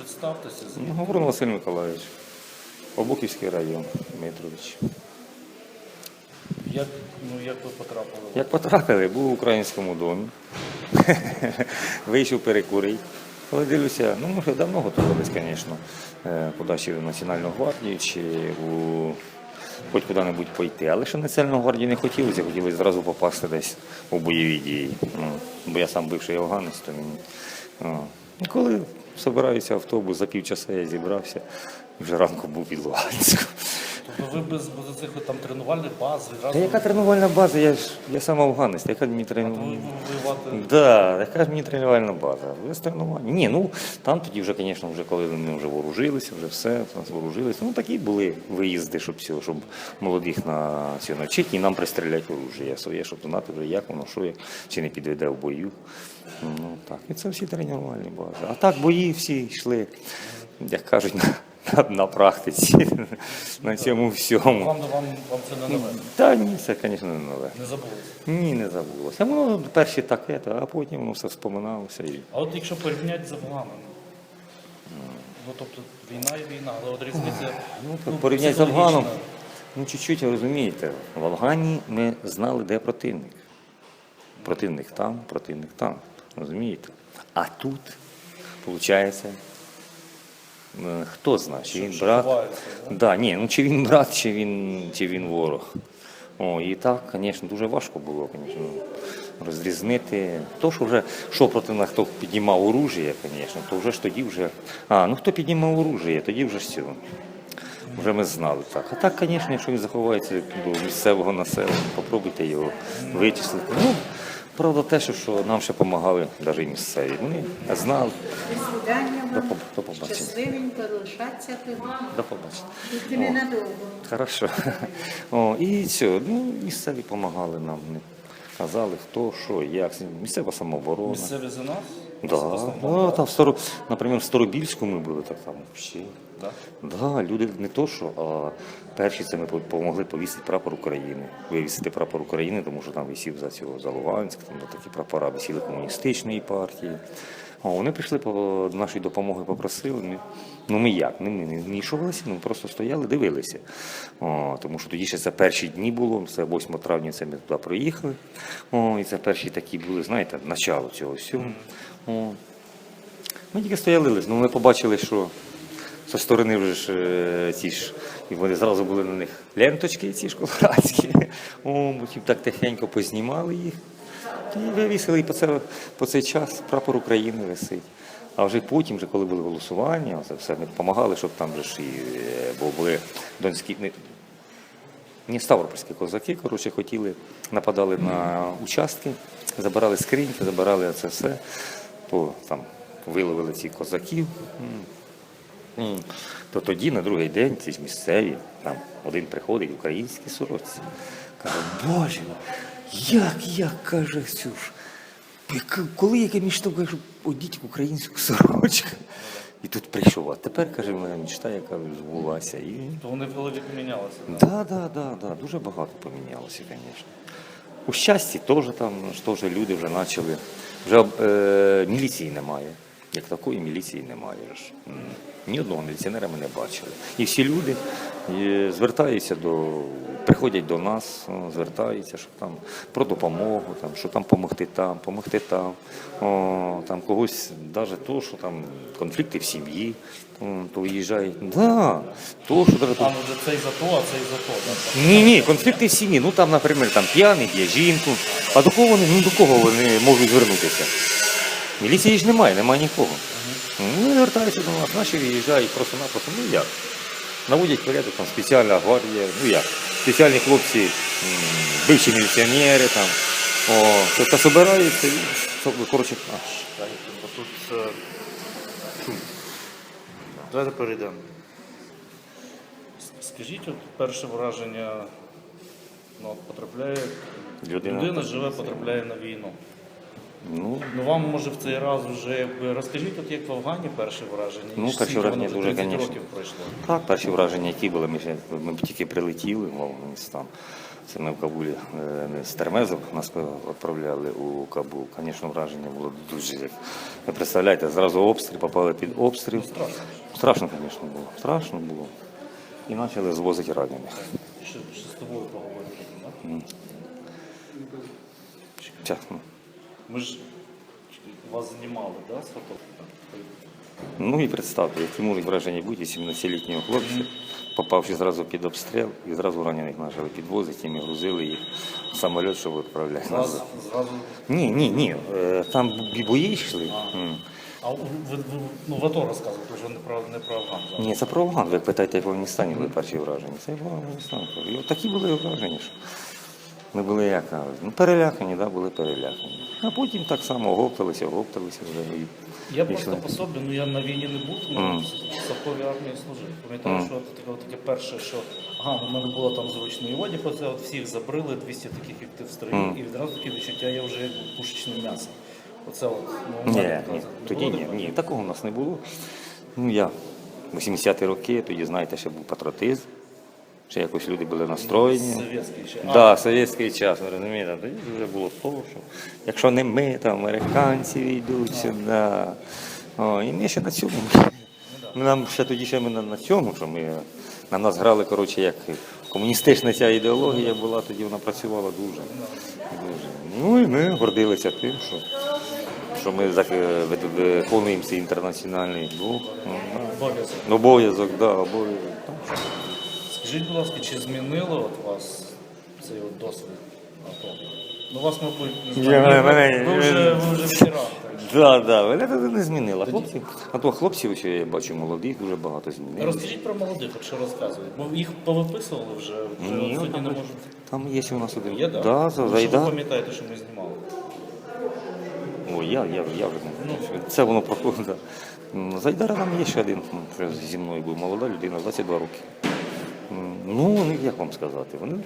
Представтеся, з- Ну, Говорун Василь Миколаївич, Обухівський район, Дмитрович. як, ну, як ви потрапили? Як потрапили, був в українському домі, вийшов перекурити. Коли дивлюся, ну ми вже давно готувалися, звісно, е, ще в Національну гвардію чи у хоч куди-небудь пойти. Але що Національну гвардію не хотілося, хотілося зразу попасти десь у бойові дії. Ну, бо я сам бивший афганець, то мені. О. І коли збираюся автобус, за півчаса я зібрався, вже ранку був під Луганську. Тобто ви без, без цих там тренувальних баз Та яка тренувальна база? Я ж я сам афганець, яка мені тренувальна? воювати? Да, яка ж мені тренувальна база? Без тренування. Ні, ну там тоді вже, звісно, вже коли ми вже вооружилися, вже все, нас вооружилися. Ну такі були виїзди, щоб цього, щоб молодих на цього навчити і нам пристріляти оружие своє, щоб знати вже як воно, що як, чи не підведе в бою. Ну так, і це всі тренувальні бази. А так бої всі йшли, як кажуть, на, на, на практиці, на цьому всьому. Вам, вам, вам це не нове. Та ні, це, звісно, не нове. Не забулися. Ні, не забулося. Воно перші таке, а потім воно все вспоминалося. І... А от якщо порівняти з Афганом, ну тобто війна і війна, але от різниця Ну, порівняти з Афганом, ну чуть-чуть розумієте, в Афгані ми знали, де противник. Противник там, противник там. Розумієте? А тут, виходить, е, хто знає, чи він брат. Да, ні, ну чи він брат, чи він, чи він ворог. О, і так, звісно, дуже важко було, звісно, розрізнити. То, що вже, що проти нас, хто піднімав оружие, звісно, то вже ж тоді вже. А, ну хто піднімав оружие, тоді вже ж все. Вже ми знали так. А так, звісно, якщо він заховається до місцевого населення, попробуйте його вичислити. Ну, правда, те, що, нам ще допомагали навіть місцеві. Вони знали. До свидання До, вам. поб- до побачення. Щасливенько лишатися тут. До побачення. Тільки ненадовго. Хорошо. О, і все. Ну, місцеві допомагали нам. Казали, хто, що, як. Місцева самооборона. Місцеві за нас? Да. Да, там в Старо, наприклад, в Старобільську ми були так там взагалі. Да? Да, люди не то, що, а перші це ми допомогли повісити прапор України. Вивісити прапор України, тому що там висів за цього за Луганськ, там такі прапора висіли комуністичної партії. О, вони прийшли по нашої допомоги, попросили. Ну ми як? Ми не вмішувалися, ми просто стояли, дивилися. О, тому що тоді ще це перші дні було, це 8 травня це ми туди проїхали. О, і це перші такі були, знаєте, начало цього всього. О, ми тільки стояли, ну ми побачили, що зі сторони вже ж е, ці ж, і вони зразу були на них ленточки, ці ж колорадські. О, потім так тихенько познімали їх. Вивісили, і по, це, по цей час прапор України висить. А вже потім, вже коли були голосування, це все ми допомагали, щоб там же ж і е, бо були донські. не- ні, ставропольські козаки, коротше, хотіли, нападали на участки, забирали скриньки, забирали це все, то там виловили цих козаків. То тоді на другий день ці ж місцеві, там один приходить, українські сорочці. Каже, Боже, як я каже, Ксюш, коли яке мічта, кажу, одіть українську сорочку. І тут прийшов, а тепер, каже, моя мечта, яка збулася. І То вони в голові помінялися. Да, да, да, да, дуже багато помінялося, звісно. У щасті теж там теж люди вже почали. Вже е, міліції немає. Як такої міліції немає. ж. Ні одного міліціонера ми не бачили. І всі люди е, звертаються до, приходять до нас, звертаються, що там про допомогу, там, що там допомогти там, допомогти там. О, там когось, навіть то, що там конфлікти в сім'ї, то виїжджають. Да, то, що навіть ну де цей за то, а цей за то. да. ні, ні, конфлікти в сім'ї. Ну там, наприклад, там п'яний б'є жінку. А до кого вони, ну до кого вони можуть звернутися? Міліції ж немає, немає нікого. Ну, звертаються до нас, наші виїжджають просто-напросто. Ну як? Наводять порядок, там спеціальна гвардія, ну як? Спеціальні хлопці, бивші міліціонери там. О, та собираються і коротше, а, тут е, шум. Давайте перейдемо. Скажіть, от перше враження, ну, от потрапляє, Людина- людина живе, потрапляє на війну. Ну, Ну вам може в цей раз вже розкажіть, от як в Афгані перше враження. Ну, І ж скільки враження воно дуже, вже 30 конечно. років пройшло. Так, перші враження, які були, ми, ще, ми тільки прилетіли в Афганістан. Це ми в Кабулі е, з Термезов нас відправляли у Кабул. Звісно, враження було дуже як. Ви представляєте, зразу обстріл, попали під обстріл. Страшно. Страшно, звісно, було. Страшно було. І почали звозити ранених. Ще, ще з тобою поговорити, так? Чесно. Ми ж вас знімали, да, з фотографа? Ну і представте, які можуть враження бути 17-літнього хлопця, попавши зразу під обстріл, і зразу ранених почали підвозити, і ми грузили їх в самоліт, щоб відправляти назад. зразу. Ні, ні, ні. е, Там бої йшли. М. А ви, ви, ви ну, в АТО розказуєте, вже не про, не про Афган. зараз. Ні, це про Афган. Ви питаєте, як в Афганістані були перші враження. Це в Афганістані. І от такі були враження, що ми були як кажуть, ну, перелякані, да, були перелякані. А потім так само оговталися, оговталися вже. І, Я просто по собі, ну я на війні не був, ну, Мгм. в Савковій армії служив. Пам'ятаю, що от таке, таке перше, що ага, у мене було там зручний одяг, оце от всіх забрили, 200 таких, як ти в строю, Мгм. і відразу таке відчуття, я вже як пушечне м'ясо. Оце от, ну, у Ні, мене ні, тоді ні, ні, такого в нас не було. Ну я 80-ті роки, тоді, знаєте, ще був патріотизм, ще якось люди були настроєні. Совєтський ще. Да, совєтський час, ви розумієте, тоді вже було того, що якщо не ми, то американці йдуть сюди. О, і ми ще на цьому. Ми нам ще тоді ще ми на, на цьому, що ми на нас грали, коротше, як комуністична ця ідеологія була, тоді вона працювала дуже. дуже. Ну і ми гордилися тим, що, що ми е, виконуємо цей інтернаціональний дух. Ну, Обов'язок. Обов'язок, да, обов'язок. Скажіть, будь ласка, чи змінило от вас цей от досвід АТО? Ну вас, мабуть, не Я- знаю, мене- ви, ви вже, ви вже ветеран. так. Да, да, мене це не змінило. Хлопці, а то хлопців, що я бачу, молодих, дуже багато змінило. Розкажіть про молодих, от що розказують. Бо їх повиписували вже, вже Ні, от сьогодні там, не можуть. там є у нас один. Є, так? Да, Ну, за що ви Зайда. пам'ятаєте, що ми знімали? Ой, я, я, я вже не знаю. Це воно проходить. да. М, Зайдара там є ще один, зі мною був молода людина, 22 роки. Ну, вони, як вам сказати, вони.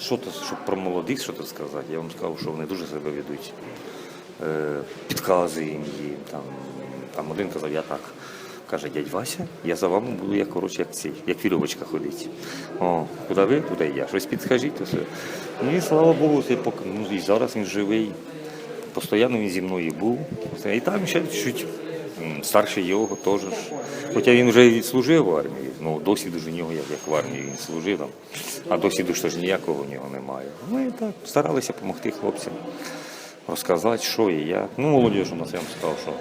Що то, щоб про молодих, що то сказати, я вам скажу, що вони дуже себе ведуть. Е, підказуємо їм. Там, там один казав, я так. Каже, дядь Вася, я за вами буду як коротше, як цей, як вірьовочка ходить. О, куди ви, туди я. Щось підскажіть, то все. Ну і слава Богу, це пок... ну, і зараз він живий. Постійно він зі мною був. І там ще чуть старший його теж. Хоча він вже відслужив в армії, ну досвіду ж у нього як, як в армії він служив там, а досвіду ж ніякого в нього немає. Ну і так, старалися допомогти хлопцям, розказати, що і як. Ну, молодіж у нас я вам сказав, що.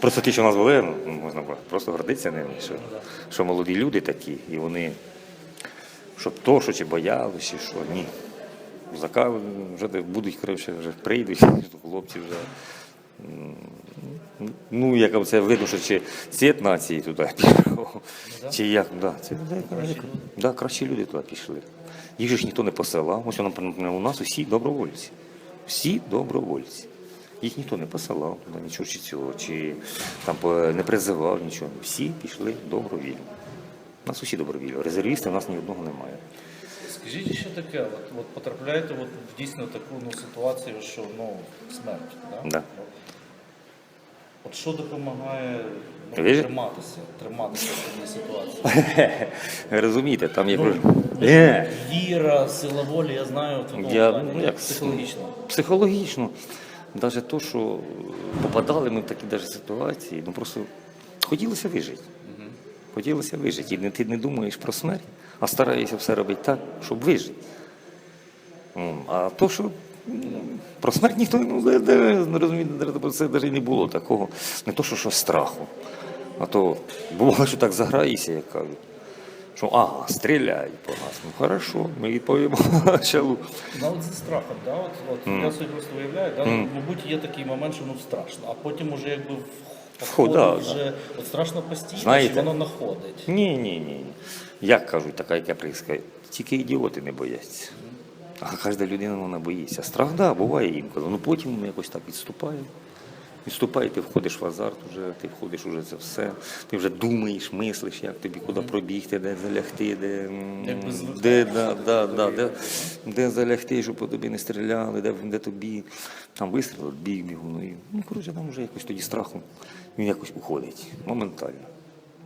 Просто ті, що нас були, ну, можна просто гордитися ними, що, що молоді люди такі, і вони, щоб то, що чи боялися, що ні. Зака вже будуть коротше, вже прийдуть, хлопці вже. Ну, як це видно, що чи цвіт нації туди пішов, чи як, да, це да, кращі, да, кращі люди туди пішли. Їх же ж ніхто не посилав. Ось наприклад, у нас усі добровольці. Всі добровольці. Їх ніхто не посилав туди, нічого чи цього, чи там не призивав нічого. Всі пішли добровільно. У нас усі добровільно. Резервістів у нас ні одного немає. Скажіть, що таке? От, от потрапляєте от в дійсно таку ну, ситуацію, що ну, смерть. Да? Да. От що допомагає ну, Ви ж- триматися, триматися в цій ситуації? Ви Розумієте, там є. Ну, про- Е, Віра, сила волі, я знаю, в такому Я, плані, ну, як, психологічно. Психологічно. Навіть то, що попадали ми в такі даже ситуації, ну просто хотілося вижити. Хотілося вижити. І не, ти не думаєш про смерть, а стараєшся все робити так, щоб вижити. М, А то, що про смерть ніхто ну, не розумієте, де- це навіть не було такого. Не то, що щось страху. А то було, що так заграєшся, як кажуть. Що ага, стріляють по нас. Ну хорошо, ми відповімо. От зі страхом, да? от, от я собі просто уявляю, да? ну, мабуть, є такий момент, що ну страшно, а потім уже якби входить да, вже от страшно постійно, Знаєте- чи воно находить. Ні, ні, ні. Як кажуть, така яка приска, тільки ідіоти не бояться. А кожна людина вона боїться. Страх, да, буває інколи. Ну потім якось так відступає. Відступає, ти входиш в азарт, вже, ти входиш уже це все. Ти вже думаєш, мислиш, як тобі куди пробігти, де залягти, де, де, да, да, да, де, де залягти, щоб по тобі не стріляли, де, де тобі там вистрілили, біг бігу. Ну, ну, коротше, там вже якось тоді страху він якось уходить моментально.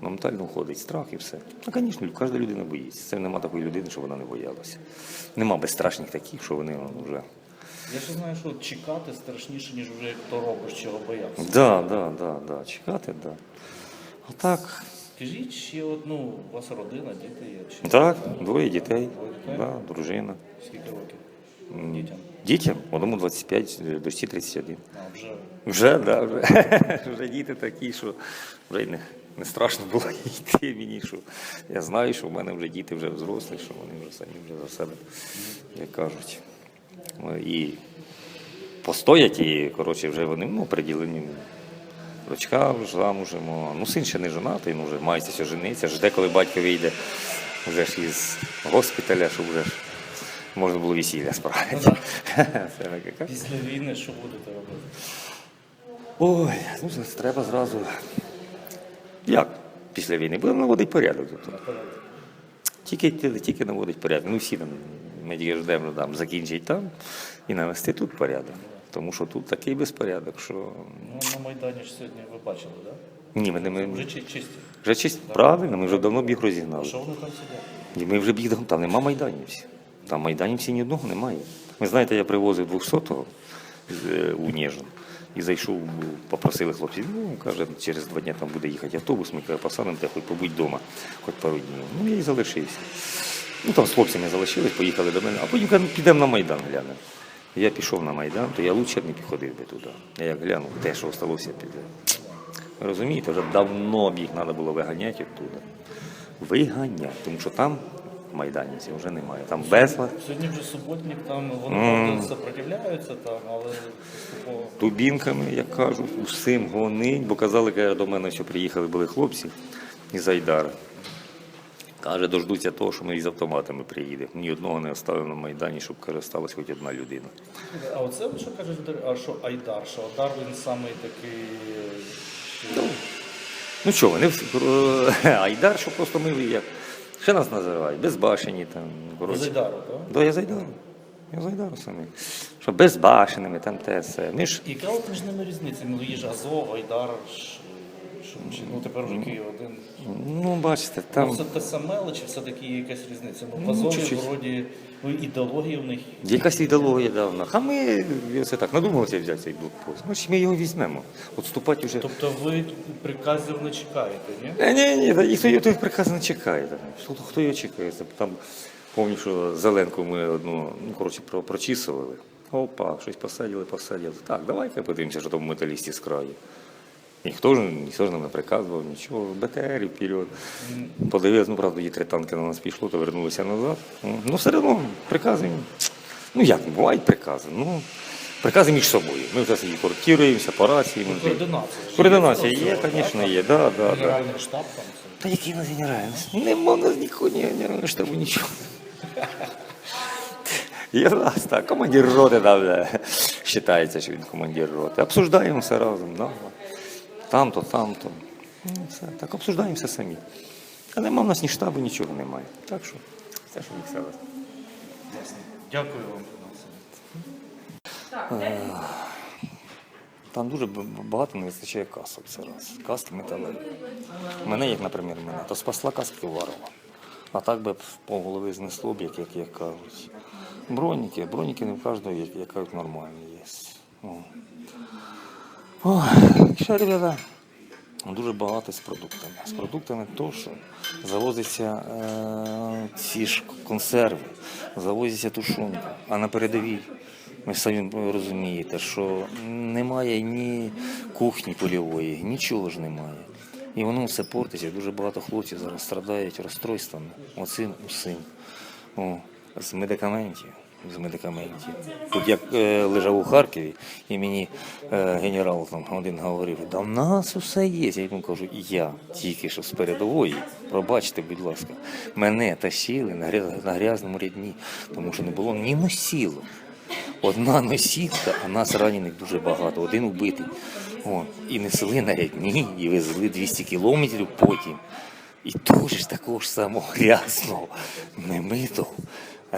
Моментально входить страх і все. Ну, звісно, кожна людина боїться. Це нема такої людини, що вона не боялася. Нема безстрашних таких, що вони ну, вже. Я ще знаю, що чекати страшніше, ніж вже як то робиш, чого боявся. Да, да, да, да. Чекати, да. А так, Скажіть, ще от, ну, у вас родина, діти є? Чи так, двоє дітей, Двоє дітей? да, дружина. Скільки років? Дітям? Дітям, одному 25, дочці 31. А, вже Вже, да, вже. вже діти такі, що вже й не, не страшно було йти мені, що я знаю, що в мене вже діти вже взрослі, що вони вже самі вже за себе, як кажуть. Ну, І постоять, і коротше, вже вони ну, приділені. Дочка вже замужем, ну син ще не женатий, ну вже мається що жениться, жде, коли батько вийде вже ж із госпіталя, щоб вже ж можна було весілля справити. Це після війни що будете робити? Ой, ну треба зразу. Як після війни? Будемо наводити порядок. Тобто. Тільки, тільки наводить порядок. Ну всі там, ми тільки ждемо там, закінчить там і навести тут порядок. Тому що тут такий безпорядок, що Ну, на Майдані ж сьогодні ви бачили, так? ні, ми, не- ми Вже чисті. вже чисто правильно, ми вже давно біг А розігнали. що вони там сидять? Ми вже бігали, там нема майданівців. Там майданівців ні одного немає. Ви знаєте, я привозив 200-го з, е, у Ніжин і зайшов, попросили хлопців, ну, каже, через два дні там буде їхати автобус, ми каже, посадимо тебе, хоч побудь вдома, хоч пару днів. Ну, я і залишився. Ну, там з хлопцями залишились, поїхали до мене, а потім каже, «Ну, підемо на Майдан глянемо. Я пішов на Майдан, то я лучше б не підходив би туди. Я як глянув, те, що залишилося піде. Розумієте, вже давно б їх треба було виганяти оттуда. Виганяти, тому що там майданівців вже немає. Там безлад, Сьогодні вже суботник, там вони правда сопротивляються там, але поступово. тубінками, як кажуть, усім гонить, бо казали, каже, до мене, що приїхали були хлопці із Айдара. Каже, дождуться того, що ми із автоматами приїдемо. Ні одного не оставив на Майдані, щоб каже, сталася хоч одна людина. А оце що кажуть, а що Айдар, що Айдар він самий такий. що- Ну що, вони Айдар, що просто ми як. Ще нас називають, безбашені там. коротше. коротше. Зайдару, так? Да, я зайдару. Я зайдару самі. Що безбашеними, там те все. Ми ж Яка от між ними різниця? Ну, є ж Азов, Айдар, ж, що, чи, ну тепер вже Київ один. Ну, бачите, Там... там Це те саме, але чи все-таки є якась різниця? Ну, в Ну, Азові чуть-чуть. вроді ну, ідеологія в них. якась ідеологія давно. А ми це так надумалися взяти цей блокпост. Значить, ми його візьмемо. От вже. Тобто ви приказів не чекаєте, ні? Ні, ні, ні, та ніхто його приказ не чекає. Хто, хто його чекає? Це Там пам'ятаю, що Зеленку ми одну, ну, коротше, про- прочісували. Опа, щось посадили, посадили. Так, давай-ка подивимося, що там металісті з краю. Ніхто ж, ніхто ж нам не приказував, нічого, БТР і вперед. Подивилися, ну правда, є три танки на нас пішло, то вернулися назад. Ну, Ну, все одно прикази. Ну як, бувають прикази. Ну, прикази між собою. Ми вже їх коректуємося по рації. ми- Координація. Координація є, звісно, є. Да, да, да. Штаб там. Та який у нас генеральний? Нема у нас нікого, ні генерального штабу, нічого. Я раз так, командир роти да, вважається, що він командир роти. Обсуждаємо все разом, да. Там-то, там-то. Ну, все, так обсуждаємо все самі. А нема в нас ні штабу, нічого немає. Так що, все, що їх село. Дякую вам. Там дуже б- багато не вистачає касок це раз. Каски металеві. Мене, як, наприклад, мене, то спасла каска Уварова. А так би б по голови знесло б, як, як, як кажуть. Броніки, броніки не в кожного, як, як кажуть, нормальні є. О. Ой, ще, ребята, дуже багато з продуктами. З продуктами то, що завозиться е, ці ж консерви, завозиться тушонка, а на передовій. Ви самі розумієте, що немає ні кухні польової, нічого ж немає. І воно все портиться. Дуже багато хлопців зараз страдають розстройствами. Оцим усім. О, з медикаментів. З медикаментів. Тут як е, лежав у Харкові, і мені е, генерал там один говорив, да в нас усе є. Я йому кажу, я тільки що з передової, пробачте, будь ласка, мене тащили на, гря- на грязному рядні, тому що не було ні носілок. Одна носілка, а нас ранених дуже багато, один убитий. О, і несли на рядні, і везли 200 кілометрів потім. І теж ж такого ж самого грязного, немитого,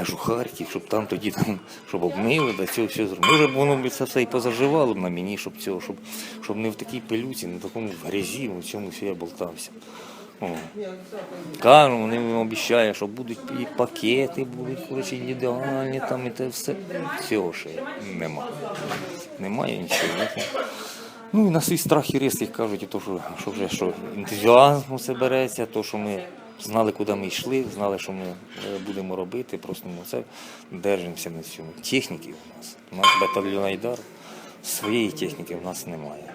аж у Харків, щоб там тоді там, щоб обмили, да цього все зробили. Може б воно б це все і позаживало б на мені, щоб цього, щоб, щоб не в такій пилюці, в такому грязі, в цьому все я болтався. О. Кажуть, вони їм обіцяють, що будуть і пакети, будуть коротше, індивідуальні, там і те все. Цього ще нема. Немає нічого. Ну і на свій страх і ризик кажуть, і то, що, що вже що ентузіазм усе береться, то, що ми знали, куди ми йшли, знали, що ми е, будемо робити, просто ми це держимося на цьому. Техніки у нас. У нас батальйон Айдар, своєї техніки в нас немає.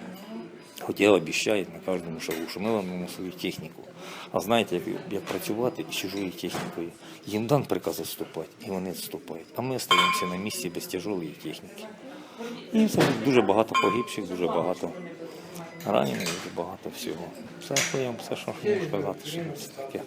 Хоча обіцяють на кожному шагу, що ми вам даємо свою техніку. А знаєте, як, як працювати із чужою технікою? Їм дан приказ відступати, і вони відступають. А ми залишаємося на місці без тяжелої техніки. І це дуже багато погибших, дуже багато ранених, дуже багато всього. Все, я вам все, що можу сказати, що це таке.